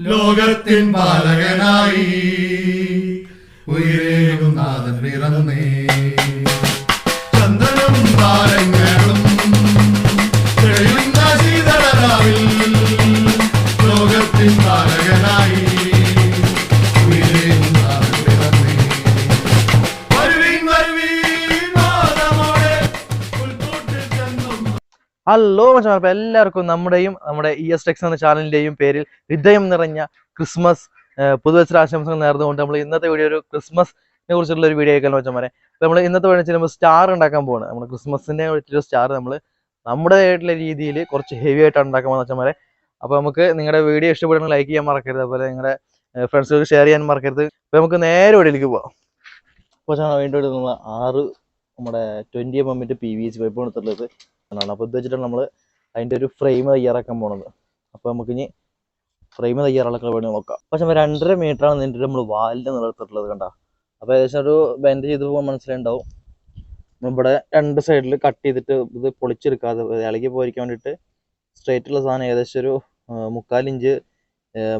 ലോകത്തിൻ പാലകനായി. ഉയരേകും നാഥൻ പിറന്നേ. ഹലോ മച്ചാ. എല്ലാവർക്കും നമ്മുടെയും നമ്മുടെ ഇ എസ് ടെക്സ് എന്ന ചാനലിന്റെയും പേരിൽ ഹൃദയം നിറഞ്ഞ ക്രിസ്മസ് പുതുവത്സര പുതുവത്സരാശംസകൾ നേർന്നുകൊണ്ട് നമ്മൾ ഇന്നത്തെ വീഡിയോ ഒരു ക്രിസ്മസിനെ കുറിച്ചുള്ള ഒരു വീഡിയോ ആയിക്കാൻ മച്ചന്മാരെ നമ്മൾ ഇന്നത്തെ വീഡിയോ നമ്മൾ സ്റ്റാർ ഉണ്ടാക്കാൻ പോവാണ്. നമ്മൾ ക്രിസ്മസിനെ ഒരു സ്റ്റാർ നമ്മൾ നമ്മുടേതായിട്ടുള്ള രീതിയിൽ കുറച്ച് ഹെവി ആയിട്ടാണ് ഉണ്ടാക്കാൻ പോകുന്നത് മച്ചന്മാരെ അപ്പൊ നമുക്ക് നിങ്ങളുടെ വീഡിയോ ഇഷ്ടപ്പെടുന്ന ലൈക്ക് ചെയ്യാൻ മറക്കരുത്. അതുപോലെ നിങ്ങളുടെ ഫ്രണ്ട്സുകൾക്ക് ഷെയർ ചെയ്യാൻ മറക്കരുത്. അപ്പോൾ നമുക്ക് നേരെ വീഡിയോയിലേക്ക് പോവാം. അപ്പോൾ വേണ്ടി നമ്മൾ ആറ് നമ്മുടെ ട്വന്റി എം എമ്മിന്റെ പി വി സി പൈപ്പ് എടുത്തിട്ടുള്ളത്. എന്നാണ്. അപ്പോൾ ഇത് വെച്ചിട്ടാണ് നമ്മൾ അതിന്റെ ഒരു ഫ്രെയിം തയ്യാറാക്കാൻ പോണത്. അപ്പോൾ നമുക്ക് ഇനി ഫ്രെയിം തയ്യാറാക്കാൻ വേണ്ടി നോക്കാം. പക്ഷെ രണ്ടര ആണ് ഇതിന്റെ നമ്മൾ വാലിന്റെ നിലനിർത്തിട്ടുള്ളത് കണ്ട. അപ്പോൾ ഏകദേശം ഒരു ബെൻഡ് ചെയ്ത് പോകാൻ മനസ്സിലുണ്ടാവും ഇവിടെ രണ്ട് സൈഡിൽ കട്ട് ചെയ്തിട്ട് ഇത് പൊളിച്ചെടുക്കാതെ ഇളകി പോയിരിക്കാൻ വേണ്ടിയിട്ട് സ്ട്രൈറ്റ് ഉള്ള സാധനം ഏകദേശം ഒരു മുക്കാൽ ഇഞ്ച്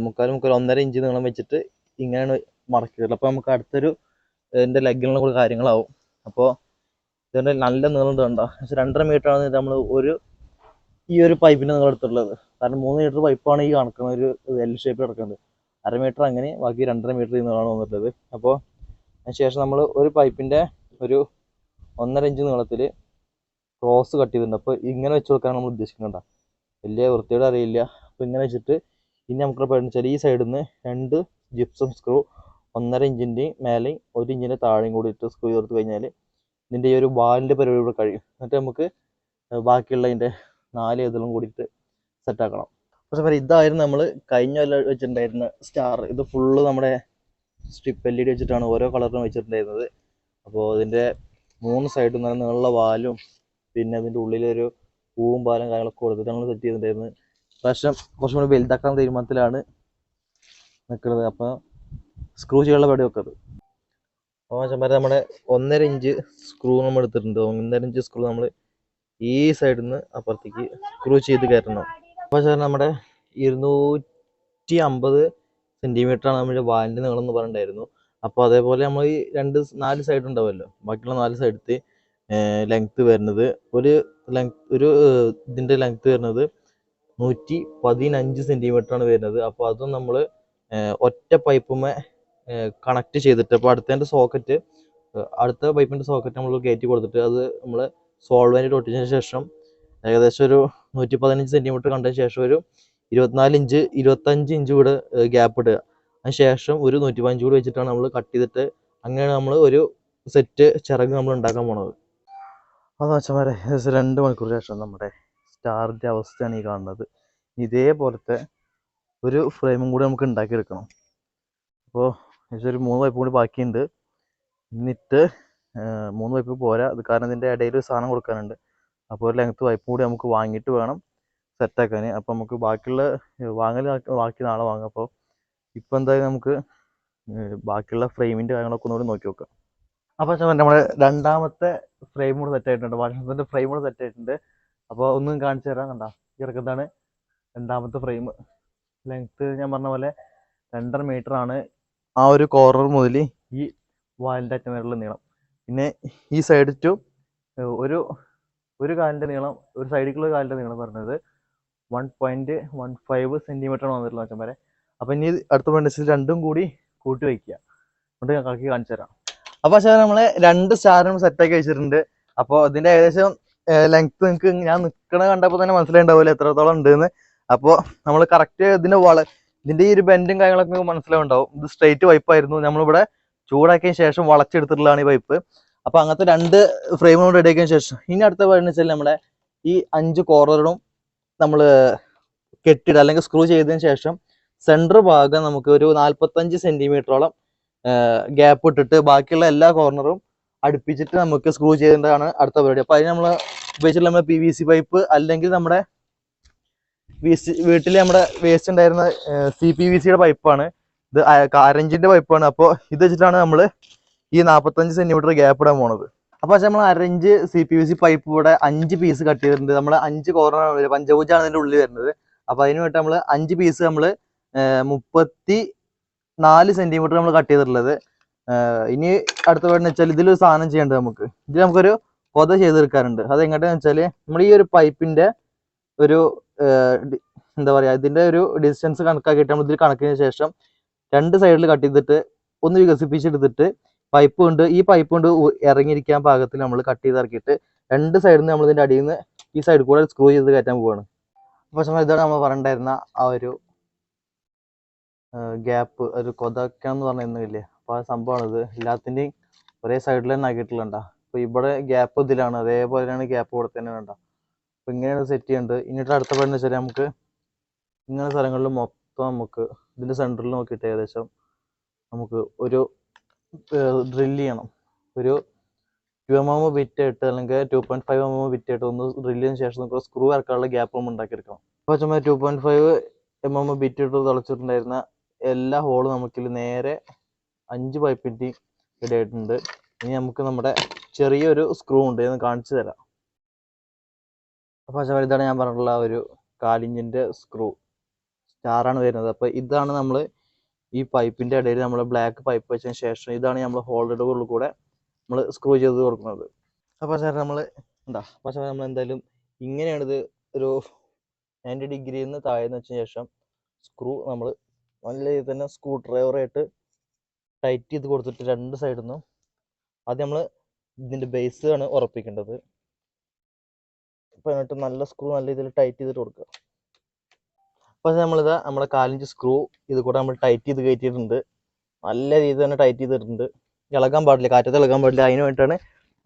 മുക്കാൽ മുക്കാൽ ഒന്നര ഇഞ്ച് നീളം വെച്ചിട്ട് ഇങ്ങനെയാണ് മറക്കിയത് അപ്പോൾ നമുക്ക് അടുത്തൊരു ഇതിന്റെ ലെഗിനുള്ള കൂടി കാര്യങ്ങളാവും. അപ്പോൾ ഇതിന്റെ നല്ല നീളം കണ്ടോ? പക്ഷെ രണ്ടര മീറ്റർ ആണ് നമ്മൾ ഒരു ഈ ഒരു പൈപ്പിന്റെ നിങ്ങൾ എടുത്തിട്ടുള്ളത് കാരണം മൂന്ന് മീറ്റർ പൈപ്പാണ് ഈ കണക്കുന്ന ഒരു എൽ ഷേപ്പിൽ കിടക്കുന്നത്. അര മീറ്റർ അങ്ങനെ ബാക്കി രണ്ടര മീറ്റർ നീളമാണ് വന്നിട്ടുള്ളത്. അപ്പോൾ അതിനുശേഷം നമ്മൾ ഒരു പൈപ്പിന്റെ ഒരു ഒന്നര ഇഞ്ച് നീളത്തിൽ ക്രോസ് കട്ട് ചെയ്തിട്ടുണ്ട്. അപ്പോൾ ഇങ്ങനെ വെച്ച് കൊടുക്കാൻ നമ്മൾ ഉദ്ദേശിക്കുന്നുണ്ട വലിയ വൃത്തിയോടെ അറിയില്ല. അപ്പോൾ ഇങ്ങനെ വെച്ചിട്ട് ഇനി നമുക്ക് വെച്ചാൽ ഈ സൈഡിൽ നിന്ന് രണ്ട് ജിപ്സം സ്ക്രൂ ഒന്നര ഇഞ്ചിന്റെയും മേലെയും ഒരു ഇഞ്ചിന്റെ താഴെയും കൂടി ഇട്ട് സ്ക്രൂ ചേർത്ത് കഴിഞ്ഞാൽ ഇതിന്റെ ഈ ഒരു വാലിന്റെ പരിപാടി ഇവിടെ കഴിയും. എന്നിട്ട് നമുക്ക് ബാക്കിയുള്ള അതിന്റെ നാല് ഇതിലും കൂടിയിട്ട് സെറ്റാക്കണം പക്ഷെ പറയാം ഇതായിരുന്നു നമ്മൾ കഴിഞ്ഞ കൊല്ലം വെച്ചിട്ടുണ്ടായിരുന്ന സ്റ്റാർ ഇത് ഫുള്ള് നമ്മുടെ സ്ട്രിപ്പ് എൽ ഇ ഡി വെച്ചിട്ടാണ് ഓരോ കളറിനും വെച്ചിട്ടുണ്ടായിരുന്നത്. അപ്പോൾ ഇതിന്റെ മൂന്ന് സൈഡിൽ നിന്ന് നീളമുള്ള വാലും പിന്നെ അതിന്റെ ഉള്ളിലൊരു പൂവും പാലും കാര്യങ്ങളൊക്കെ കൊടുത്തിട്ട് നമ്മൾ സെറ്റ് ചെയ്തിട്ടുണ്ടായിരുന്നത്. പ്രാവശ്യം കുറച്ചും കൂടി വലുതാക്കാൻ തീരുമാനത്തിലാണ് നിൽക്കുന്നത് അപ്പോൾ സ്ക്രൂ ചെയ്യാനുള്ള പരിപാടി വെക്കത് മച്ചന്മാരെ നമ്മുടെ ഒന്നര ഇഞ്ച് സ്ക്രൂ നമ്മൾ എടുത്തിട്ടുണ്ട്. ഒന്നര ഇഞ്ച് സ്ക്രൂ നമ്മൾ ഈ സൈഡിൽ നിന്ന് അപ്പുറത്തേക്ക് സ്ക്രൂ ചെയ്ത് കയറ്റണം. അപ്പോൾ സാർ നമ്മുടെ ഇരുന്നൂറ്റി അമ്പത് സെന്റിമീറ്ററാണ് നമ്മുടെ വാലിന്റെ നീളം എന്ന് പറഞ്ഞിട്ടുണ്ടായിരുന്നു. അപ്പോൾ അതേപോലെ നമ്മൾ ഈ രണ്ട് നാല് സൈഡ് ഉണ്ടാവുമല്ലോ. ബാക്കിയുള്ള നാല് സൈഡത്ത് ലെങ്ത്ത് വരുന്നത് ഒരു ലെങ്ത് ഒരു ഇതിന്റെ ലെങ്ത്ത് വരുന്നത് നൂറ്റി പതിനഞ്ച് സെന്റിമീറ്റർ ആണ് വരുന്നത്. അപ്പോൾ അതും നമ്മൾ ഒറ്റ പൈപ്പുമേ കണക്ട് ചെയ്തിട്ട് അപ്പോൾ അടുത്തതിന്റെ സോക്കറ്റ് അടുത്ത പൈപ്പിന്റെ സോക്കറ്റ് നമ്മൾ കയറ്റി കൊടുത്തിട്ട് അത് നമ്മൾ സോൾവന്റ് ഒട്ടിച്ചതിന് ശേഷം ഏകദേശം ഒരു നൂറ്റി പതിനഞ്ച് സെന്റിമീറ്റർ കണ്ടതിന് ശേഷം ഒരു ഇരുപത്തിനാല് ഇഞ്ച് ഇരുപത്തഞ്ച് ഇഞ്ച് കൂടെ ഗ്യാപ്പ് ഇടുക. അതിന് ശേഷം ഒരു നൂറ്റി പതിനഞ്ച് കൂടെ വെച്ചിട്ടാണ് നമ്മൾ കട്ട് ചെയ്തിട്ട് അങ്ങനെയാണ് നമ്മൾ ഒരു സെറ്റ് ചിറക് നമ്മൾ ഉണ്ടാക്കാൻ പോണത്. അതെന്ന് വെച്ചാൽ ഏകദേശം രണ്ട് മണിക്കൂർ ശേഷം നമ്മുടെ സ്റ്റാറിന്റെ അവസ്ഥയാണ് ഈ കാണുന്നത്. ഇതേപോലത്തെ ഒരു ഫ്രെയിമും കൂടി നമുക്ക് ഉണ്ടാക്കിയെടുക്കണം. അപ്പോൾ ഏകദേശം ഒരു മൂന്ന് പൈപ്പ് കൂടി ബാക്കിയുണ്ട്. എന്നിട്ട് മൂന്ന് പൈപ്പ് പോരാ. അത് കാരണം ഇതിന്റെ ഇടയിൽ ഒരു സാധനം കൊടുക്കാനുണ്ട്. അപ്പോൾ ഒരു ലെങ്ത്ത് പൈപ്പ് കൂടി നമുക്ക് വാങ്ങിയിട്ട് വേണം സെറ്റാക്കാൻ അപ്പോൾ നമുക്ക് ബാക്കിയുള്ള വാങ്ങൽ ബാക്കി- നാളെ വാങ്ങാം. അപ്പോൾ ഇപ്പോൾ എന്തായാലും നമുക്ക് ബാക്കിയുള്ള ഫ്രെയിമിന്റെ കാര്യങ്ങളൊക്കെ ഒന്നുകൂടി നോക്കി നോക്കാം. അപ്പോൾ നമ്മുടെ രണ്ടാമത്തെ ഫ്രെയിം കൂടെ സെറ്റ് ആയിട്ടുണ്ട്. വാഷിംഗ് ഫ്രെയിം കൂടെ സെറ്റ് ആയിട്ടുണ്ട്. അപ്പോൾ ഒന്നും കാണിച്ചു തരാം കണ്ട. ഇറക്കുന്നതാണ് രണ്ടാമത്തെ ഫ്രെയിം. ലെങ്ത്ത് ഞാൻ പറഞ്ഞ പോലെ രണ്ടര ആണ്. ആ ഒരു കോർണർ മുതൽ ഈ വാലിന്റെ അറ്റം വരെയുള്ള നീളം. പിന്നെ ഈ സൈഡ് ടു ഒരു ഒരു കാലിന്റെ നീളം ഒരു സൈഡിലേക്കുള്ള കാലിന്റെ നീളം പറഞ്ഞത് one point one five centimetre ആണ് വന്നിട്ടുള്ളത് അച്ഛൻ വരെ. അപ്പോൾ ഇനി അടുത്ത പെൻഡിസിൽ രണ്ടും കൂടി കൂട്ടി വയ്ക്കുക. എന്നിട്ട് ഞാൻ കളക്കി കാണിച്ചു തരാം. അപ്പോൾ പക്ഷേ നമ്മൾ രണ്ട് സ്റ്റാറും സെറ്റാക്കി വെച്ചിട്ടുണ്ട്. അപ്പോൾ ഇതിന്റെ ഏകദേശം ലെങ്ത്ത് നിങ്ങൾക്ക് ഞാൻ നിൽക്കണ കണ്ടപ്പോൾ തന്നെ മനസ്സിലായിട്ടുണ്ടാവില്ല എത്രത്തോളം ഉണ്ടെന്ന്. അപ്പോൾ നമ്മൾ കറക്റ്റ് ഇതിന്റെ വള ഇതിന്റെ ഈ ഒരു ബെൻഡും കാര്യങ്ങളൊക്കെ മനസ്സിലാവുണ്ടാവും. ഇത് സ്ട്രെയിറ്റ് പൈപ്പായിരുന്നു നമ്മളിവിടെ ചൂടാക്കിയ ശേഷം വളച്ചെടുത്തിട്ടുള്ളതാണ് ഈ വൈപ്പ് അപ്പൊ അങ്ങനത്തെ രണ്ട് ഫ്രെയിമും കൂടെ ഇടയ്ക്കിയ ശേഷം. ഇനി അടുത്ത പറയുന്നത് വെച്ചാൽ നമ്മുടെ ഈ അഞ്ച് കോർണറും നമ്മൾ കെട്ടിയിട്ട് അല്ലെങ്കിൽ സ്ക്രൂ ചെയ്തതിന് ശേഷം സെന്റർ ഭാഗം നമുക്ക് ഒരു നാൽപ്പത്തഞ്ച് സെന്റിമീറ്ററോളം ഗ്യാപ്പ് ഇട്ടിട്ട് ബാക്കിയുള്ള എല്ലാ കോർണറും അടുപ്പിച്ചിട്ട് നമുക്ക് സ്ക്രൂ ചെയ്യേണ്ടതാണ് അടുത്ത പരിപാടി അപ്പോൾ അതിന് നമ്മൾ ഉപയോഗിച്ചിട്ടുള്ള പി വി സി പൈപ്പ് അല്ലെങ്കിൽ നമ്മുടെ വീട്ടിൽ നമ്മുടെ വേസ്റ്റ് ഉണ്ടായിരുന്ന സി പി വി സിയുടെ പൈപ്പാണ് ഇത് അരഞ്ചിന്റെ പൈപ്പാണ് അപ്പോൾ ഇത് വെച്ചിട്ടാണ് നമ്മൾ ഈ നാൽപ്പത്തഞ്ച് സെന്റിമീറ്റർ ഗ്യാപ്പ് ഇടാൻ പോണത്. അപ്പോൾ നമ്മൾ അരഞ്ച് C P V C pipe ഇവിടെ അഞ്ച് പീസ് കട്ട് ചെയ്തിട്ടുണ്ട്. നമ്മൾ അഞ്ച് കോർണർ പഞ്ചഭുജാണ് ഇതിന്റെ ഉള്ളിൽ വരുന്നത്. അപ്പോൾ അതിന് വേണ്ടി നമ്മൾ അഞ്ച് പീസ് നമ്മൾ മുപ്പത്തി നാല് സെന്റിമീറ്റർ നമ്മൾ കട്ട് ചെയ്തിട്ടുള്ളത്. ഇനി അടുത്ത വേണമെന്ന് വെച്ചാൽ ഇതിലൊരു സാധനം ചെയ്യേണ്ടത് നമുക്ക്? ഇതിൽ നമുക്കൊരു പൊത ചെയ്തെടുക്കാറുണ്ട് അത് എങ്ങോട്ടാന്ന് വെച്ചാൽ നമ്മൾ ഈ ഒരു പൈപ്പിന്റെ ഒരു എന്താ പറയാ ഇതിന്റെ ഒരു ഡിസ്റ്റൻസ് കണക്കാക്കിയിട്ട് നമ്മൾ ഇതിൽ കണക്കിന് ശേഷം രണ്ട് സൈഡിൽ കട്ട് ചെയ്തിട്ട് ഒന്ന് വികസിപ്പിച്ചെടുത്തിട്ട് പൈപ്പ് കൊണ്ട് ഈ പൈപ്പ് കൊണ്ട് ഇറങ്ങിയിരിക്കാൻ പാകത്തിൽ നമ്മൾ കട്ട് ചെയ്ത് ഇറക്കിയിട്ട് രണ്ട് സൈഡിൽ നിന്ന് നമ്മൾ ഇതിന്റെ അടിയിൽ നിന്ന് ഈ സൈഡിൽ കൂടെ സ്ക്രൂ ചെയ്ത് കയറ്റാൻ പോവാണ്. അപ്പോൾ സമയം ഇതാണ് നമ്മൾ പറഞ്ഞിട്ടുണ്ടായിരുന്ന ആ ഒരു ഗ്യാപ്പ് ഒരു കൊതക്കം എന്ന് പറഞ്ഞിരുന്നില്ലേ അപ്പോൾ ആ സംഭവമാണ് ഇത് എല്ലാത്തിന്റെയും ഒരേ സൈഡിൽ തന്നെ ആക്കിയിട്ടുള്ളണ്ട അപ്പോൾ ഇവിടെ ഗ്യാപ്പ് ഇതിലാണ്. അതേപോലെയാണ് ഗ്യാപ്പ് ഇവിടെ തന്നെ വേണ്ട. അപ്പോൾ ഇങ്ങനെയാണ് സെറ്റ് ചെയ്യേണ്ടത്. ഇനിയിട്ട് അടുത്ത പണി വെച്ചാൽ നമുക്ക് ഇങ്ങനെ സ്ഥലങ്ങളിൽ മൊത്തം നമുക്ക് ഇതിന്റെ സെന്ററിൽ നോക്കിയിട്ട് ഏകദേശം നമുക്ക് ഒരു ഡ്രില്ല് ചെയ്യണം. ഒരു ടു എം എം ബിറ്റ് ആയിട്ട് അല്ലെങ്കിൽ two point five M M bit ആയിട്ട് ഒന്ന് ഡ്രില്ല് ചെയ്തതിന് ശേഷം നമുക്ക് സ്ക്രൂ ഇറക്കാനുള്ള ഗ്യാപ്പ് നമ്മൾ ഉണ്ടാക്കിയെടുക്കണം. അപ്പോൾ ചുമ്മാ two point five M M bit ഇട്ട് തുളച്ചിട്ടുണ്ടായിരുന്ന എല്ലാ ഹോളും നമുക്കിൽ നേരെ അഞ്ച് പൈപ്പിന്റെയും ഇടയായിട്ടുണ്ട് ഇനി നമുക്ക് നമ്മുടെ ചെറിയൊരു സ്ക്രൂ ഉണ്ട്. എന്ന് കാണിച്ചു തരാം. അപ്പോൾ ചുമ്മാ ഇതാണ് ഞാൻ പറഞ്ഞിട്ടുള്ള ഒരു കാലിഞ്ചിന്റെ സ്ക്രൂ സ്റ്റാറാണ് വരുന്നത്. അപ്പോൾ ഇതാണ് നമ്മൾ ഈ പൈപ്പിന്റെ ഇടയിൽ നമ്മൾ ബ്ലാക്ക് പൈപ്പ് വെച്ചതിന് ശേഷം ഇതാണ് നമ്മൾ ഹോൾഡറുടെ ഉള്ളിൽ കൂടെ നമ്മൾ സ്ക്രൂ ചെയ്ത് കൊടുക്കുന്നത്. അപ്പോൾ സാർ നമ്മൾ എന്താ സാർ നമ്മൾ എന്തായാലും ഇങ്ങനെയാണ് ഇത് ഒരു നയന്റി ഡിഗ്രിയിൽ നിന്ന് താഴെന്ന് വെച്ച ശേഷം സ്ക്രൂ നമ്മൾ നല്ല രീതിയിൽ തന്നെ സ്ക്രൂ ഡ്രൈവറായിട്ട് ടൈറ്റ് ചെയ്ത് കൊടുത്തിട്ട് രണ്ട് സൈഡിൽ നിന്നും ആദ്യം നമ്മൾ ഇതിന്റെ ബേസ് ആണ് ഉറപ്പിക്കേണ്ടത്. അപ്പോൾ എന്നിട്ട് നല്ല സ്ക്രൂ നല്ല രീതിയിൽ ടൈറ്റ് ചെയ്തിട്ട് കൊടുക്കുക. അപ്പോൾ നമ്മളിത് നമ്മുടെ കാലിഞ്ച് സ്ക്രൂ ഇത് കൂടെ നമ്മൾ ടൈറ്റ് ചെയ്ത് കയറ്റിയിട്ടുണ്ട്. നല്ല രീതിയിൽ തന്നെ ടൈറ്റ് ചെയ്തിട്ടുണ്ട്. ഇളകാൻ പാടില്ല കാറ്റത്ത് ഇളകാൻ പാടില്ല. അതിന് വേണ്ടിയിട്ടാണ്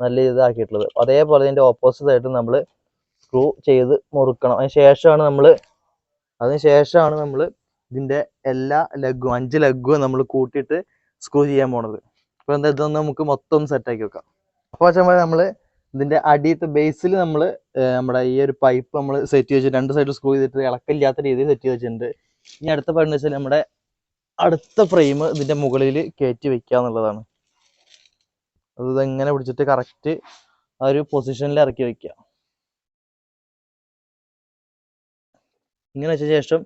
നല്ല രീതിയിൽ ആക്കിയിട്ടുള്ളത് അതേപോലെ ഇതിന്റെ ഓപ്പോസിറ്റ് ആയിട്ട് നമ്മൾ സ്ക്രൂ ചെയ്ത് മുറുക്കണം. അതിന് ശേഷമാണ് നമ്മൾ അതിന് ശേഷമാണ് നമ്മൾ ഇതിന്റെ എല്ലാ ലഗും അഞ്ച് ലഗും നമ്മൾ കൂട്ടിയിട്ട് സ്ക്രൂ ചെയ്യാൻ പോണത്. അപ്പോൾ എന്താ ഇതൊന്ന് നമുക്ക് മൊത്തം സെറ്റാക്കി വെക്കാം. അപ്പോൾ വെച്ചാൽ നമ്മൾ ഇതിന്റെ അടിയത്തെ ബേസിൽ നമ്മൾ നമ്മുടെ ഈ ഒരു പൈപ്പ് നമ്മൾ സെറ്റ് ചെയ്ത് രണ്ട് സൈഡിൽ സ്ക്രൂ ചെയ്തിട്ട് ഇളക്കില്ലാത്ത രീതിയിൽ സെറ്റ് ചെയ്ത് വെച്ചിട്ടുണ്ട്. ഇനി അടുത്ത പണി വെച്ചാൽ നമ്മുടെ അടുത്ത ഫ്രെയിം ഇതിന്റെ മുകളിൽ കയറ്റി വെക്കുക എന്നുള്ളതാണ്. അത് ഇതെങ്ങനെ പിടിച്ചിട്ട് കറക്റ്റ് ആ ഒരു പൊസിഷനിൽ ഇറക്കി വെക്കുക ഇങ്ങനെ വെച്ച ശേഷം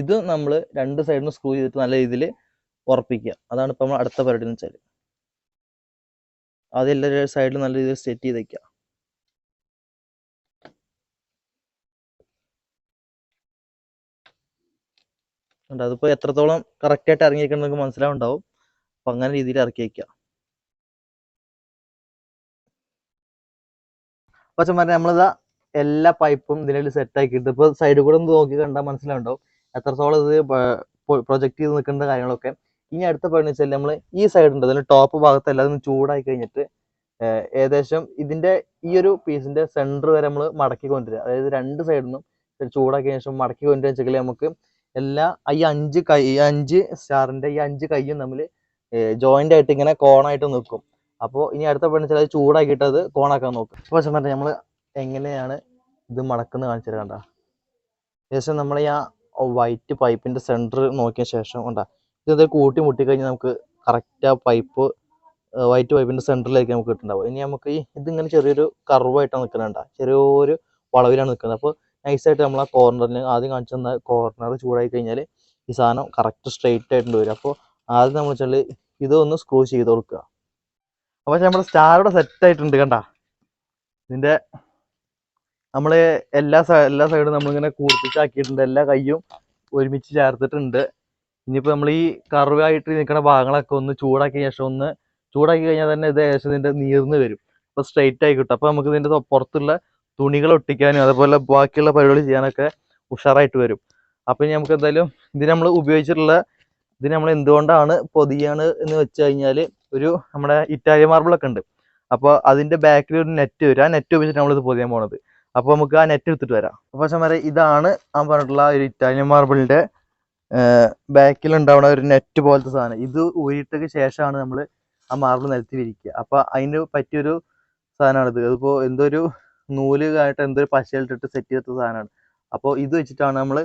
ഇത് നമ്മൾ രണ്ട് നിന്ന് സ്ക്രൂ ചെയ്തിട്ട് നല്ല രീതിയിൽ ഉറപ്പിക്കുക. അതാണ് ഇപ്പം നമ്മൾ അടുത്ത പരിപാടി എന്ന് വെച്ചാൽ അതെല്ലാവരും സൈഡിൽ സൈഡിലും നല്ല രീതിയിൽ സെറ്റ് ചെയ്ത് വെക്കുക. ഉണ്ട്. അതിപ്പോൾ എത്രത്തോളം കറക്റ്റ് ആയിട്ട് ഇറങ്ങിയിരിക്കണം നിങ്ങൾക്ക് മനസ്സിലാവുണ്ടാവും. അപ്പം അങ്ങനെ രീതിയിൽ ഇറക്കി വയ്ക്കുക പക്ഷെ പറഞ്ഞാൽ നമ്മളിതാ എല്ലാ പൈപ്പും ഇതിനുള്ളിൽ സെറ്റ് ആക്കിയിട്ട് ഇപ്പോൾ സൈഡ് കൂടെ ഒന്ന് നോക്കി കണ്ടാൽ മനസ്സിലാവുണ്ടാവും എത്രത്തോളം ഇത് പ്രൊജക്ട് ചെയ്ത് നിൽക്കേണ്ട കാര്യങ്ങളൊക്കെ. ഇനി അടുത്ത പണി വെച്ചാൽ നമ്മൾ ഈ സൈഡ് ഉണ്ട്. അതിന് ടോപ്പ് ഭാഗത്ത് എല്ലാം ചൂടായി കഴിഞ്ഞിട്ട് ഏകദേശം ഇതിന്റെ ഈ ഒരു പീസിന്റെ സെന്റർ വരെ നമ്മൾ മടക്കി കൊണ്ടുവരിക. അതായത് രണ്ട് സൈഡിൽ നിന്നും ചൂടാക്കിയ ശേഷം മടക്കി കൊണ്ടുവരിക വെച്ചെങ്കിൽ നമുക്ക് എല്ലാ ഈ അഞ്ച് കൈ ഈ അഞ്ച് സ്റ്റാറിന്റെ ഈ അഞ്ച് കൈയും തമ്മിൽ ജോയിന്റ് ആയിട്ട് ഇങ്ങനെ കോണായിട്ട് നിൽക്കും അപ്പോൾ ഇനി അടുത്ത പണി വെച്ചാൽ അത് ചൂടാക്കിയിട്ട് അത് കോണാക്കാൻ നോക്കും. അപ്പോൾ പക്ഷെ പറഞ്ഞാൽ നമ്മൾ എങ്ങനെയാണ് ഇത് മടക്കുന്നത് കാണിച്ചത് കണ്ട. ഏകദേശം നമ്മൾ ഈ ആ വൈറ്റ് പൈപ്പിന്റെ സെന്റർ നോക്കിയ ശേഷം കണ്ട. ഇത് കൂട്ടി മുട്ടിക്കഴിഞ്ഞാൽ നമുക്ക് കറക്റ്റ് ആ പൈപ്പ് വൈറ്റ് പൈപ്പിന്റെ സെന്ററിലേക്ക് നമുക്ക് കിട്ടുന്നുണ്ടാവും. ഇനി നമുക്ക് ഈ ഇതിങ്ങനെ ചെറിയൊരു കർവായിട്ടാണ് നിൽക്കുന്നുണ്ട ചെറിയൊരു വളവിലാണ് നിൽക്കുന്നത്. അപ്പോൾ നൈസായിട്ട് നമ്മൾ ആ കോർണറിന് ആദ്യം കാണിച്ചു തന്ന കോർണർ ചൂടായി കഴിഞ്ഞാൽ ഈ സാധനം കറക്റ്റ് സ്ട്രെയിറ്റ് ആയിട്ട് വരും. അപ്പോൾ ആദ്യം നമ്മൾ വെച്ചാൽ ഇതൊന്ന് സ്ക്രൂ ചെയ്ത് കൊടുക്കുക. അപ്പോൾ നമ്മുടെ സ്റ്റാർ ഇവിടെ സെറ്റ് ആയിട്ടുണ്ട് കണ്ട? ഇതിന്റെ നമ്മൾ എല്ലാ എല്ലാ സൈഡും നമ്മളിങ്ങനെ കൂർപ്പിച്ചാക്കിയിട്ടുണ്ട്. എല്ലാ കൈയും ഒരുമിച്ച് ചേർത്തിട്ടുണ്ട്. ഇനിയിപ്പോൾ നമ്മൾ ഈ കറുവായിട്ട് നിൽക്കുന്ന ഭാഗങ്ങളൊക്കെ ഒന്ന് ചൂടാക്കിയ ശേഷം ഒന്ന് ചൂടാക്കി കഴിഞ്ഞാൽ തന്നെ ഇത് ഏകദേശം ഇതിന്റെ നീർന്ന് വരും. അപ്പോൾ സ്ട്രെയിറ്റ് ആയി കിട്ടും. അപ്പോൾ നമുക്ക് ഇതിന്റെ പുറത്തുള്ള തുണികൾ ഒട്ടിക്കാനും അതുപോലെ ബാക്കിയുള്ള പരിപാടി ചെയ്യാനൊക്കെ ഉഷാറായിട്ട് വരും. അപ്പോൾ ഇനി നമുക്ക് എന്തായാലും ഇതിന് നമ്മൾ ഉപയോഗിച്ചിട്ടുള്ള ഇതിന് നമ്മൾ എന്തുകൊണ്ടാണ് പൊതിയാണ് എന്ന് വെച്ച് കഴിഞ്ഞാൽ ഒരു നമ്മുടെ ഇറ്റാലിയൻ മാർബിളൊക്കെ ഉണ്ട്. അപ്പോൾ അതിന്റെ ബാക്കിൽ ഒരു നെറ്റ് വരും. ആ നെറ്റ് ഉപയോഗിച്ചിട്ട് നമ്മളിത് പൊതിയാൻ പോണത്. അപ്പോൾ നമുക്ക് ആ നെറ്റ് എടുത്തിട്ട് വരാം. അപ്പോൾ ചമരെ ഇതാണ് ഞാൻ പറഞ്ഞിട്ടുള്ള ഒരു ഇറ്റാലിയൻ മാർബിളിന്റെ ബാക്കിൽ ഉണ്ടാവുന്ന ഒരു നെറ്റ് പോലത്തെ സാധനം. ഇത് ഊരിയിട്ടതിന് ശേഷമാണ് നമ്മൾ ആ മാർബിൾ നിരത്തി വിരിക്കുക അപ്പോൾ അതിന് പറ്റിയൊരു സാധനമാണിത്. അതിപ്പോൾ എന്തോ ഒരു നൂൽ ആയിട്ട് എന്തൊരു പശയിലിട്ടിട്ട് സെറ്റ് ചെയ്ത സാധനമാണ് അപ്പോൾ ഇത് വെച്ചിട്ടാണ് നമ്മൾ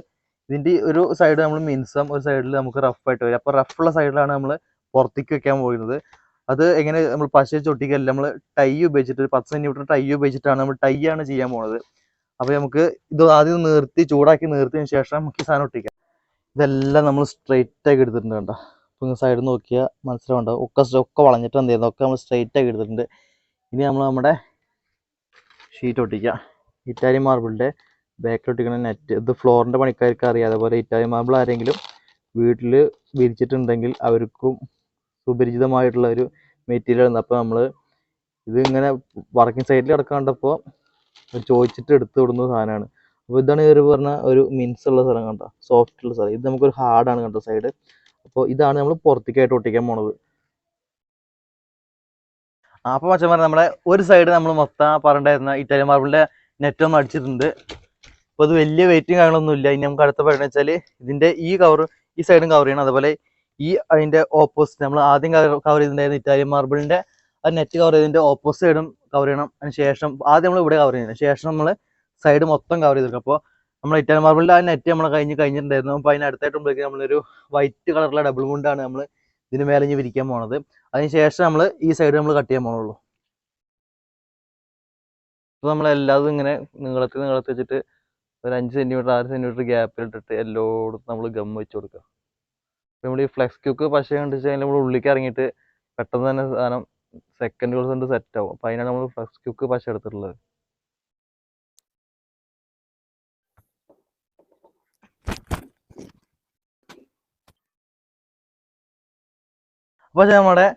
ഇതിന്റെ ഒരു സൈഡ് നമ്മൾ മിൻസം ഒരു സൈഡിൽ നമുക്ക് റഫ് ആയിട്ട് വരും. അപ്പോൾ റഫുള്ള സൈഡിലാണ് നമ്മൾ പുറത്തേക്ക് വെക്കാൻ പോകുന്നത് അത് എങ്ങനെ നമ്മൾ പശ ചൊട്ടിക്കല്ല നമ്മൾ ടൈ ഉപയോഗിച്ചിട്ട് ഒരു പത്ത് സെന്റിമീറ്റർ ടൈ ഉപയോഗിച്ചിട്ടാണ് നമ്മൾ ടൈ ആണ് ചെയ്യാൻ പോണത്. അപ്പോൾ നമുക്ക് ഇത് ആദ്യം നിർത്തി ചൂടാക്കി നിർത്തിയതിന് ശേഷം നമുക്ക് സാധനം ഒട്ടിക്കാം. ഇതെല്ലാം നമ്മൾ സ്ട്രെയിറ്റ് ആക്കി എടുത്തിട്ടുണ്ട് കണ്ടോ? ഇപ്പം സൈഡിൽ നോക്കിയാൽ മനസ്സിലാവുണ്ടാവും ഒക്കെ ഒക്കെ വളഞ്ഞിട്ട് എന്ത് ചെയ്യുന്നു ഒക്കെ നമ്മൾ സ്ട്രെയിറ്റ് ആക്കി എടുത്തിട്ടുണ്ട്. ഇനി നമ്മൾ നമ്മുടെ ഷീറ്റ് ഒട്ടിക്കുക. ഇറ്റാലിയൻ മാർബിളിന്റെ ബാക്കിൽ ഒട്ടിക്കുന്ന നെറ്റ് ഇത് ഫ്ലോറിന്റെ പണിക്കാർക്ക് അറിയാം. അതേപോലെ ഇറ്റാലിയൻ മാർബിൾ ആരെങ്കിലും വീട്ടിൽ വിരിച്ചിട്ടുണ്ടെങ്കിൽ അവർക്കും സുപരിചിതമായിട്ടുള്ള ഒരു മെറ്റീരിയൽ ആണ്. അപ്പോൾ നമ്മൾ ഇത് ഇങ്ങനെ വർക്കിംഗ് സൈറ്റിൽ കിടക്കാണ്ടപ്പോൾ ചോദിച്ചിട്ട് എടുത്ത് വിടുന്ന സാധനമാണ്. അപ്പോൾ ഇതാണ് ഇവർ പറഞ്ഞ ഒരു മിൻസ് ഉള്ള സ്ഥലം കണ്ടോ? സോഫ്റ്റ് ഉള്ള സ്ഥലം. ഇത് നമുക്കൊരു ഹാർഡാണ് കണ്ടോ സൈഡ് അപ്പോൾ ഇതാണ് നമ്മൾ പുറത്തേക്കായിട്ട് ഒട്ടിക്കാൻ പോണത്. അപ്പോൾ മച്ചൻ നമ്മുടെ ഒരു സൈഡ് നമ്മൾ മൊത്തം പറഞ്ഞിരുന്ന ഇറ്റാലിയൻ മാർബിളിന്റെ നെറ്റ് ഒന്ന് അടിച്ചിട്ടുണ്ട്. അപ്പോൾ അത് വലിയ വെയിറ്റും കാര്യങ്ങളൊന്നും ഇല്ല. ഇനി നമുക്ക് അടുത്ത പറയുന്നത് വെച്ചാൽ ഇതിന്റെ ഈ കവർ ഈ സൈഡും കവർ ചെയ്യണം. അതുപോലെ ഈ അതിന്റെ ഓപ്പോസിറ്റ് നമ്മൾ ആദ്യം കവർ ചെയ്തിട്ടുണ്ടായിരുന്ന ഇറ്റാലിയൻ മാർബിളിന്റെ ആ നെറ്റ് കവർ ചെയ്തതിന്റെ ഓപ്പോസിറ്റ് സൈഡും കവർ ചെയ്യണം. അതിന് ശേഷം ആദ്യം നമ്മൾ ഇവിടെ കവർ ചെയ്യണം. ശേഷം നമ്മൾ സൈഡ് മൊത്തം കവർ ചെയ്തെടുക്കും അപ്പോൾ നമ്മൾ ഇറ്റാലിയൻ മാർബിളിന്റെ ആ നെറ്റ് നമ്മൾ കഴിഞ്ഞ് കഴിഞ്ഞിട്ടുണ്ടായിരുന്നു. അപ്പോൾ അതിന് നമ്മളൊരു വൈറ്റ് കളറുള്ള ഡബിൾ മുണ്ടാണ് നമ്മൾ ഇതിന് മേലെ വിരിക്കാൻ പോണത്. അതിന് ശേഷം നമ്മൾ ഈ സൈഡ് നമ്മൾ കട്ട് ചെയ്യാൻ പോണുള്ളൂ. അപ്പോൾ നമ്മൾ എല്ലാതും ഇങ്ങനെ നീളത്തിൽ നീളത്തിൽ വെച്ചിട്ട് ഒരു അഞ്ച് സെന്റിമീറ്റർ ആറ് സെന്റിമീറ്റർ ഗ്യാപ്പിൽ ഇട്ടിട്ട് എല്ലായിടത്തും നമ്മൾ ഗം വെച്ച് കൊടുക്കുക. നമ്മൾ ഈ ഫ്ലെക്സ് ക്യൂക്ക് പശ കണ്ടിച്ച് കഴിഞ്ഞാൽ നമ്മൾ ഉള്ളിലേക്ക് ഇറങ്ങിയിട്ട് പെട്ടെന്ന് തന്നെ സാധനം സെക്കൻഡുകൾ കൊണ്ട് സെറ്റ് ആവും. അപ്പോൾ അതിനാണ് നമ്മൾ ഫ്ലെക്സ് ക്യൂക്ക് പശ എടുത്തിട്ടുള്ളത്. അപ്പോൾ നമ്മുടെ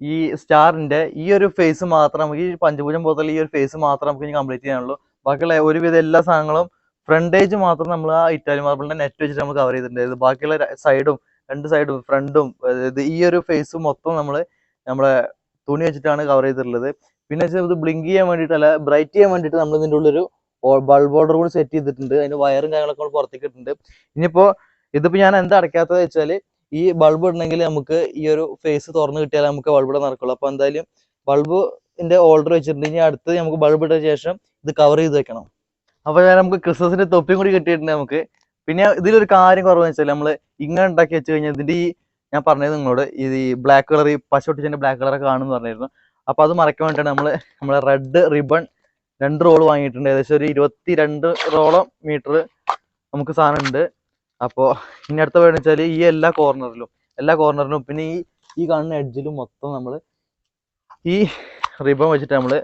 ഈ സ്റ്റാറിന്റെ ഈ ഒരു ഫേസ് മാത്രം നമുക്ക് ഈ പഞ്ചഭുജം പോലത്തെ ഈ ഒരു ഫേസ് മാത്രം നമുക്ക് ഇനി കംപ്ലീറ്റ് ചെയ്യാനുള്ളൂ. ബാക്കിയുള്ള ഒരുവിധ എല്ലാ സാധനങ്ങളും ഫ്രണ്ടേജ് മാത്രം നമ്മൾ ആ ഇറ്റാലിയൻ മാർബിളിന്റെ നെറ്റ് വെച്ചിട്ട് നമ്മൾ കവർ ചെയ്തിട്ടുണ്ടായത് ബാക്കിയുള്ള സൈഡും രണ്ട് സൈഡും ഫ്രണ്ടും അതായത് ഈ ഒരു ഫേസ് മൊത്തം നമ്മൾ നമ്മളെ തുണി വെച്ചിട്ടാണ് കവർ ചെയ്തിട്ടുള്ളത്. പിന്നെ വെച്ചാൽ ഇത് ബ്ലിങ്ക് ചെയ്യാൻ വേണ്ടിയിട്ട് അല്ല ബ്രൈറ്റ് ചെയ്യാൻ വേണ്ടിയിട്ട് നമ്മൾ ഇതിന്റെ ഉള്ളൊരു ബൾബ് ഓർഡർ കൂടി സെറ്റ് ചെയ്തിട്ടുണ്ട്. അതിന് വയറും കാര്യങ്ങളൊക്കെ പുറത്തേക്ക് ഇട്ടിട്ടുണ്ട്. ഇനിയിപ്പോൾ ഇതിപ്പോൾ ഞാൻ എന്താ അടയ്ക്കാത്തത് വെച്ചാൽ ഈ ബൾബ് ഇടണമെങ്കിൽ നമുക്ക് ഈ ഒരു ഫേസ് തുറന്ന് കിട്ടിയാലേ നമുക്ക് ബൾബ് ഇടാൻ നടക്കുള്ളൂ. അപ്പോൾ എന്തായാലും ബൾബിന്റെ ഓർഡർ വെച്ചിട്ടുണ്ട്. ഇനി അടുത്ത് നമുക്ക് ബൾബ് ഇട്ട ശേഷം ഇത് കവർ ചെയ്ത് വെക്കണം. അപ്പോൾ ഞാൻ നമുക്ക് ക്രിസ്മസിന്റെ തൊപ്പിയും കൂടി കിട്ടിയിട്ടുണ്ട് നമുക്ക്. പിന്നെ ഇതിലൊരു കാര്യം കുറവെന്ന് വെച്ചാൽ നമ്മൾ ഇങ്ങനെ ഉണ്ടാക്കി വെച്ച് കഴിഞ്ഞാൽ ഇതിന്റെ ഈ ഞാൻ പറഞ്ഞത് നിങ്ങളോട് ഈ ബ്ലാക്ക് കളർ ഈ പശ ഒട്ടിച്ചതിന്റെ ബ്ലാക്ക് കളറൊക്കെ കാണുമെന്ന് പറഞ്ഞിരുന്നു. അപ്പോൾ അത് മറയ്ക്കാൻ വേണ്ടിയിട്ടാണ് നമ്മൾ നമ്മളെ റെഡ് റിബൺ രണ്ട് റോൾ വാങ്ങിയിട്ടുണ്ട്. ഏകദേശം ഒരു ഇരുപത്തി രണ്ട് റോളം മീറ്റർ നമുക്ക് സാധനം ഉണ്ട്. അപ്പോൾ ഇനി അടുത്ത വേണമെന്ന് ഈ എല്ലാ കോർണറിലും എല്ലാ കോർണറിലും പിന്നെ ഈ ഈ കാണുന്ന എഡ്ജിലും മൊത്തം നമ്മൾ ഈ റിബൺ വെച്ചിട്ട് നമ്മൾ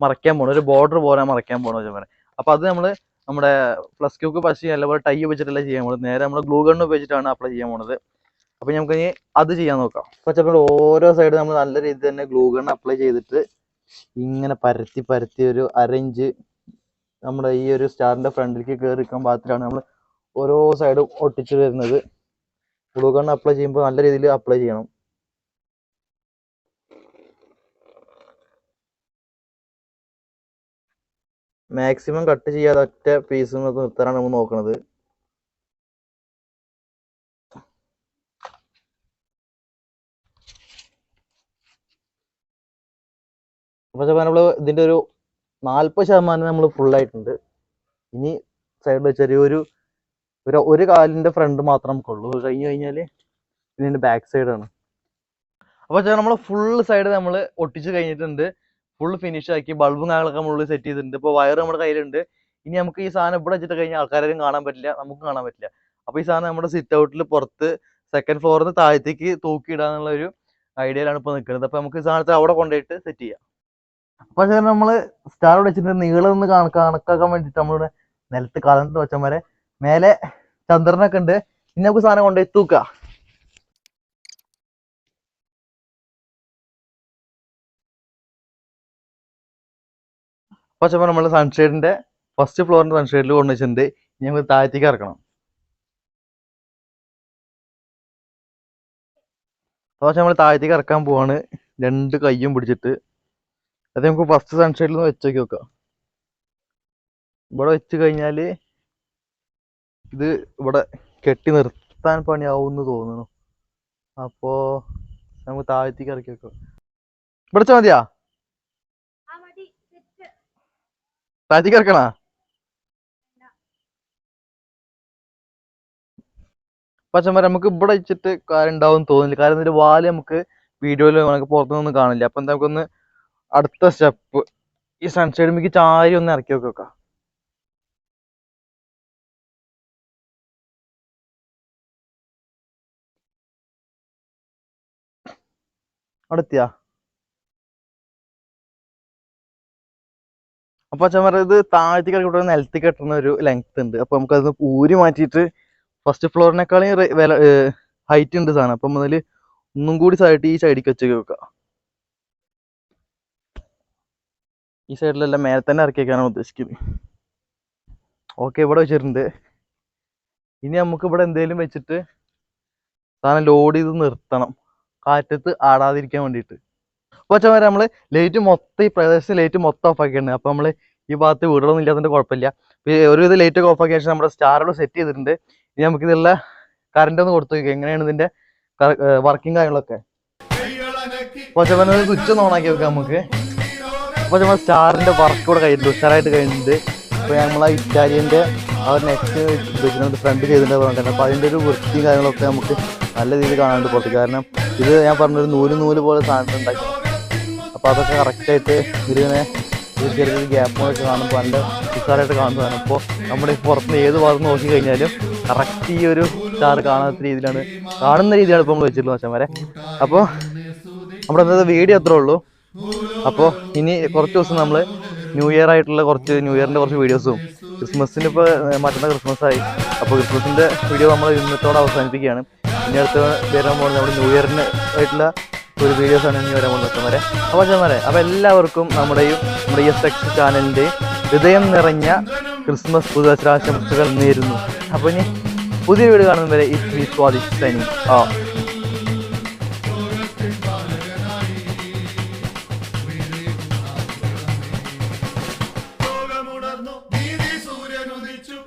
മറയ്ക്കാൻ പോകണം ഒരു ബോർഡർ പോലെ മറയ്ക്കാൻ പോകണം വെച്ചാൽ അപ്പോൾ അത് നമ്മൾ നമ്മുടെ പ്ലസ് ക്യൂക്ക് പശ അല്ലെങ്കിൽ ടൈ വെച്ചിട്ടല്ല ചെയ്യാൻ പോകുന്നത് നേരെ നമ്മൾ ഗ്ലൂ ഗണ്ണ് ഉപയോഗിച്ചിട്ടാണ് അപ്ലൈ ചെയ്യാൻ പോണത്. അപ്പോൾ നമുക്ക് ഇനി അത് ചെയ്യാൻ നോക്കാം. അപ്പോൾ ചിലപ്പോൾ ഓരോ സൈഡ് നമ്മൾ നല്ല രീതിയിൽ തന്നെ ഗ്ലൂ ഗണ്ണ് അപ്ലൈ ചെയ്തിട്ട് ഇങ്ങനെ പരത്തി പരത്തി ഒരു അരഞ്ച് നമ്മുടെ ഈ ഒരു സ്റ്റാറിന്റെ ഫ്രണ്ടിലേക്ക് കയറി നിൽക്കാൻ പാകത്തിലാണ് നമ്മൾ ഓരോ സൈഡും ഒട്ടിച്ച് വരുന്നത്. ഗ്ലൂ ഗൺ അപ്ലൈ ചെയ്യുമ്പോൾ നല്ല രീതിയിൽ അപ്ലൈ ചെയ്യണം. മാക്സിമം കട്ട് ചെയ്യാതെ ഒറ്റ പീസ് നിർത്താനാണ് നമ്മൾ നോക്കുന്നത് പക്ഷെ നമ്മൾ ഇതിന്റെ ഒരു നാൽപ്പത് ശതമാനം നമ്മൾ ഫുൾ ആയിട്ടുണ്ട്. ഇനി സൈഡിൽ ചെറിയൊരു ഒരു ഒരു കാലിന്റെ ഫ്രണ്ട് മാത്രം നമുക്കുള്ളൂ. കഴിഞ്ഞ് കഴിഞ്ഞാൽ ഇതിന്റെ ബാക്ക് സൈഡാണ് അപ്പൊ നമ്മൾ ഫുൾ സൈഡ് നമ്മൾ ഒട്ടിച്ച് കഴിഞ്ഞിട്ടുണ്ട്. ഫുൾ ഫിനിഷ് ആക്കി ബൾബും കാര്യങ്ങളൊക്കെ നമ്മൾ സെറ്റ് ചെയ്തിട്ടുണ്ട്. ഇപ്പോൾ വയർ നമ്മുടെ കയ്യിലുണ്ട്. ഇനി നമുക്ക് ഈ സാധനം ഇവിടെ വെച്ചിട്ട് കഴിഞ്ഞാൽ ആൾക്കാരും കാണാൻ പറ്റില്ല നമുക്ക് കാണാൻ പറ്റില്ല. അപ്പൊ ഈ സാധനം നമ്മുടെ സിറ്റ് ഔട്ടിൽ പുറത്ത് സെക്കൻഡ് ഫ്ലോറിൽ നിന്ന് താഴത്തേക്ക് തൂക്കിയിടാന്നുള്ള ഒരു ഐഡിയയിലാണ് ഇപ്പോൾ നിൽക്കുന്നത് അപ്പൊ നമുക്ക് ഈ സാധനത്തെ അവിടെ കൊണ്ടുപോയിട്ട് സെറ്റ് ചെയ്യാം. അപ്പൊ ചേട്ടൻ നമ്മൾ സ്റ്റാർ വെച്ചിട്ട് നീളം ഒന്ന് കണ- കണക്കാക്കാൻ വേണ്ടിട്ട് നമ്മളിവിടെ നിലത്ത് കളന്നിട്ട് വെച്ചമാരെ മേലെ ചന്ദ്രനൊക്കെ ഉണ്ട്. ഇനി നമുക്ക് സാധനം കൊണ്ടുപോയി തൂക്കാം. പക്ഷെ നമ്മൾ സൺഷെയ്ഡിന്റെ ഫസ്റ്റ് ഫ്ലോറിന്റെ സൺഷെയ്ഡിൽ കൊണ്ടുവച്ചിട്ടുണ്ട് ഇനി നമുക്ക് താഴത്തേക്ക് ഇറക്കണം. പക്ഷെ നമ്മൾ താഴത്തേക്ക് ഇറക്കാൻ പോവാണ്. രണ്ട് കയ്യും പിടിച്ചിട്ട്. അത് നമുക്ക് ഫസ്റ്റ് സൺഷെയ്ഡിൽ നിന്ന് വെച്ചോക്കി നോക്കാം. ഇവിടെ വെച്ച് കഴിഞ്ഞാൽ ഇത് ഇവിടെ കെട്ടി നിർത്താൻ പണിയാവും എന്ന് തോന്നുന്നു. അപ്പോ നമുക്ക് താഴത്തേക്ക് ഇറക്കി വെക്കാം. ഇവിടെ മതിയാ? താഴത്തേക്ക് ഇറക്കണാ? പക്ഷെ നമുക്ക് ഇവിടെ വെച്ചിട്ട് കാര്യം ഉണ്ടാവും തോന്നില്ല കാരണം ഇതിന്റെ വാൽ നമുക്ക് വീഡിയോയിൽ നമുക്ക് പുറത്തുനിന്ന് കാണില്ല. അപ്പൊ എന്താ നമുക്കൊന്ന് അടുത്ത സ്റ്റെപ്പ് ഈ സൺസൈഡ് നമുക്ക് ചാരി ഒന്ന് ഇറക്കി വെക്കാം. അവിടെ എത്തിയാ അപ്പൊ അച്ഛൻ പറയുന്നത് താഴ്ത്തി കിടക്കുന്ന നിലത്തി കെട്ടുന്ന ഒരു ലെങ്ത് ഉണ്ട്. അപ്പൊ നമുക്ക് അത് ഊരി മാറ്റിയിട്ട് ഫസ്റ്റ് ഫ്ലോറിനേക്കാളും വില ഹൈറ്റ് ഉണ്ട് സാധനം. അപ്പൊ മുതൽ ഒന്നും കൂടി സൈഡ് ഈ സൈഡിലേക്ക് വെച്ച് വെക്കാം ഈ സൈഡിലെല്ലാം മേലെ തന്നെ ഇറക്കി വെക്കാനാണ് ഉദ്ദേശിക്കുന്നത്. ഓക്കെ ഇവിടെ വെച്ചിട്ടുണ്ട്. ഇനി നമുക്ക് ഇവിടെ എന്തെങ്കിലും വെച്ചിട്ട് സാധനം ലോഡ് ചെയ്ത് നിർത്തണം. കാറ്റത്ത് ആടാതിരിക്കാൻ വേണ്ടിയിട്ട്. അപ്പോൾ വെച്ചാൽ നമ്മൾ ലൈറ്റ് മൊത്തം ഈ പ്രദേശത്ത് ലൈറ്റ് മൊത്തം ഓഫ് ആക്കിയിട്ടുണ്ട്. അപ്പോൾ നമ്മൾ ഈ ഭാഗത്ത് വീടുകളൊന്നും ഇല്ലാത്തതിന്റെ കുഴപ്പമില്ല. ഒരുവിധ ലൈറ്റ് ഒക്കെ ഓഫ് ആക്കിയ ശേഷം നമ്മുടെ സ്റ്റാറുകൾ സെറ്റ് ചെയ്തിട്ടുണ്ട്. ഇനി നമുക്ക് ഇതിലുള്ള കറണ്ട് ഒന്ന് കൊടുത്തു നോക്കുക എങ്ങനെയാണ് ഇതിന്റെ വർക്കിംഗ് കാര്യങ്ങളൊക്കെ? വെച്ചാൽ സ്വിച്ച് ഒന്ന് ഓണാക്കി വെക്കാം നമുക്ക്. നമ്മൾ സ്റ്റാറിന്റെ വർക്ക് കൂടെ കഴിഞ്ഞിട്ടുണ്ട്. ഉഷാറായിട്ട് കഴിഞ്ഞിട്ടുണ്ട്. അപ്പോൾ നമ്മളെ ഇറ്റാലിയന്റെ ആ നെക്സ്റ്റ് ഫ്രണ്ട് ചെയ്തിട്ടുണ്ട് പറഞ്ഞിട്ടുണ്ട്. അപ്പോൾ അതിന്റെ ഒരു വൃത്തിയും കാര്യങ്ങളൊക്കെ നമുക്ക് നല്ല രീതിയിൽ കാണാനുണ്ട് പുറത്ത്. കാരണം ഇത് ഞാൻ പറഞ്ഞൊരു നൂൽ നൂൽ പോലെ സാധനം ഉണ്ടാക്കി. അപ്പോൾ അതൊക്കെ കറക്റ്റായിട്ട് ഒരു ചെറിയ ഗ്യാപ്പുകളൊക്കെ കാണുമ്പോൾ നല്ല ഉഷാറായിട്ട് കാണുന്നതാണ് അപ്പോൾ നമ്മുടെ പുറത്തുനിന്ന് ഏത് ഭാഗത്ത് നോക്കി കഴിഞ്ഞാലും കറക്റ്റ് ഈ ഒരു സ്റ്റാർ കാണാത്ത രീതിയിലാണ് കാണുന്ന രീതിയാണ് ഇപ്പോൾ നമ്മൾ വെച്ചിട്ടുള്ളത് വെച്ചാൽ അപ്പോൾ നമ്മുടെ ഇന്നത്തെ വീഡിയോ അത്രേ ഉള്ളൂ. അപ്പോൾ ഇനി കുറച്ച് ദിവസം നമ്മൾ ന്യൂ ഇയർ ആയിട്ടുള്ള കുറച്ച് ന്യൂ ഇയറിന്റെ കുറച്ച് വീഡിയോസും ക്രിസ്മസിന് ഇപ്പോൾ മറ്റന്നാൾ ക്രിസ്മസ് ആയി. അപ്പോൾ ക്രിസ്മസിന്റെ വീഡിയോ നമ്മൾ ഇന്നത്തോടെ അവസാനിപ്പിക്കുകയാണ്. ഇനി അടുത്ത് വരാൻ പോകുന്നത് നമ്മുടെ ന്യൂ ഇയറിന് ആയിട്ടുള്ള ഒരു വീഡിയോസാണ് ഇനി വരാൻ പോകുന്നത് വരെ അപ്പോൾ ചെന്നാലേ അപ്പോൾ എല്ലാവർക്കും നമ്മുടെയും നമ്മുടെ എസ് എക്സ് ചാനലിന്റെ ഹൃദയം നിറഞ്ഞ ക്രിസ്മസ് പുതുവത്സരാശംസകൾ നേരുന്നു. അപ്പോൾ ഇനി പുതിയ വീട് കാണുന്നവരെ ഇറ്റ് മീ സ്വാദിഷ്ടനി ആ.